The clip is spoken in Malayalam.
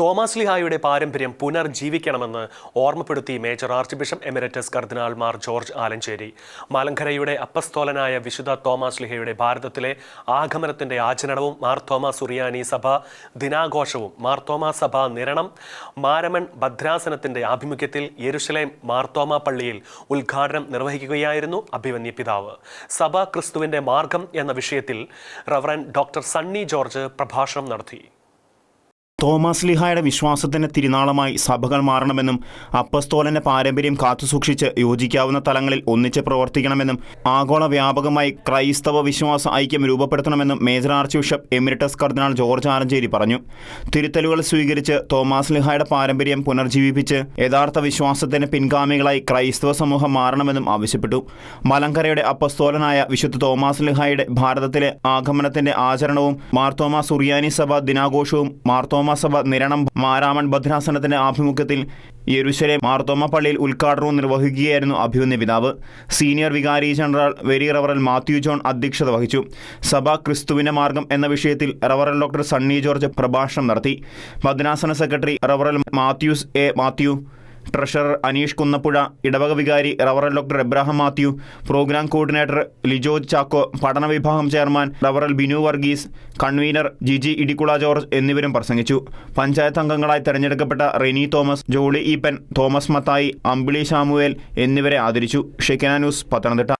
തോമസ് ലിഹായുടെ പാരമ്പര്യം പുനർജീവിക്കണമെന്ന് ഓർമ്മപ്പെടുത്തി മേജർ ആർച്ച് ബിഷപ്പ് എമിരറ്റസ് കർദിനാൾ മാർ ജോർജ് ആലഞ്ചേരി. മലങ്കരയുടെ അപ്പസ്തോലനായ വിശുദ്ധ തോമസ് ലിഹയുടെ ഭാരതത്തിലെ ആഗമനത്തിന്റെ ആചരണവും മാർ തോമസ് സുറിയാനി സഭ ദിനാഘോഷവും മാർ തോമസ് സഭ നിരണം മാരമൺ ഭദ്രാസനത്തിന്റെ ആഭിമുഖ്യത്തിൽ യെരുഷലേം മാർത്തോമ പള്ളിയിൽ ഉദ്ഘാടനം നിർവഹിക്കുകയായിരുന്നു അഭിമന്യ പിതാവ്. സഭ ക്രിസ്തുവിന്റെ മാർഗം എന്ന വിഷയത്തിൽ റവറൻ ഡോക്ടർ സണ്ണി ജോർജ് പ്രഭാഷണം നടത്തി. തോമസ് ലിഹായുടെ വിശ്വാസത്തിന്റെ തിരുനാളമായി സഭകൾ മാറണമെന്നും അപ്പസ്തോലന്റെ പാരമ്പര്യം കാത്തുസൂക്ഷിച്ച് യോജിക്കാവുന്ന തലങ്ങളിൽ ഒന്നിച്ച് പ്രവർത്തിക്കണമെന്നും ആഗോള വ്യാപകമായി ക്രൈസ്തവ വിശ്വാസ ഐക്യം രൂപപ്പെടുത്തണമെന്നും മേജർ ആർച്ച് ബിഷപ്പ് എമിരിറ്റസ് കർദിനാൾ ജോർജ് ആലഞ്ചേരി പറഞ്ഞു. തിരുത്തലുകൾ സ്വീകരിച്ച് തോമസ് ലിഹായുടെ പാരമ്പര്യം പുനർജീവിപ്പിച്ച് യഥാർത്ഥ വിശ്വാസത്തിന് പിൻഗാമികളായി ക്രൈസ്തവ സമൂഹം മാറണമെന്നും ആവശ്യപ്പെട്ടു. മലങ്കരയുടെ അപ്പസ്തോലനായ വിശുദ്ധ തോമസ് ലിഹായുടെ ഭാരതത്തിലെ ആഗമനത്തിന്റെ ആചരണവും മാർത്തോമ സുറിയാനി സഭ ദിനാഘോഷവും മാർത്തോമ സഭ നിരണം മാരാമൺ ഭദ്രാസനത്തിന്റെ ആഭിമുഖ്യത്തിൽ യെരുശലേം മാർത്തോമ പള്ളിയിൽ ഉദ്ഘാടനവും നിർവഹിക്കുകയായിരുന്നു അഭിമന്യ പിതാവ്. സീനിയർ വികാരി ജനറൽ വെരി റവറൽ മാത്യു ജോൺ അധ്യക്ഷത വഹിച്ചു. സഭ ക്രിസ്തുവിന്റെ മാർഗം എന്ന വിഷയത്തിൽ റവറൽ ഡോക്ടർ സണ്ണി ജോർജ് പ്രഭാഷണം നടത്തി. ഭദ്രാസന secretary റവറൽ Mathews A Mathew treasurer Aneesh Kunnappuzha ഇടവക വികാരി റവറൽ doctor Abraham Mathew programme coordinator Lijo Chacko പഠന വിഭാഗം ചെയർമാൻ റവറൽ ബിനു വർഗീസ് കൺവീനർ ജിജി ഇടിക്കുള ജോർജ് എന്നിവരും പ്രസംഗിച്ചു. പഞ്ചായത്ത് അംഗങ്ങളായി തെരഞ്ഞെടുക്കപ്പെട്ട Reni Thomas Jolly Eapen Thomas Mathai Ambili Samuel എന്നിവരെ ആദരിച്ചു. ഷെക്കന ന്യൂസ് പത്തനംതിട്ട.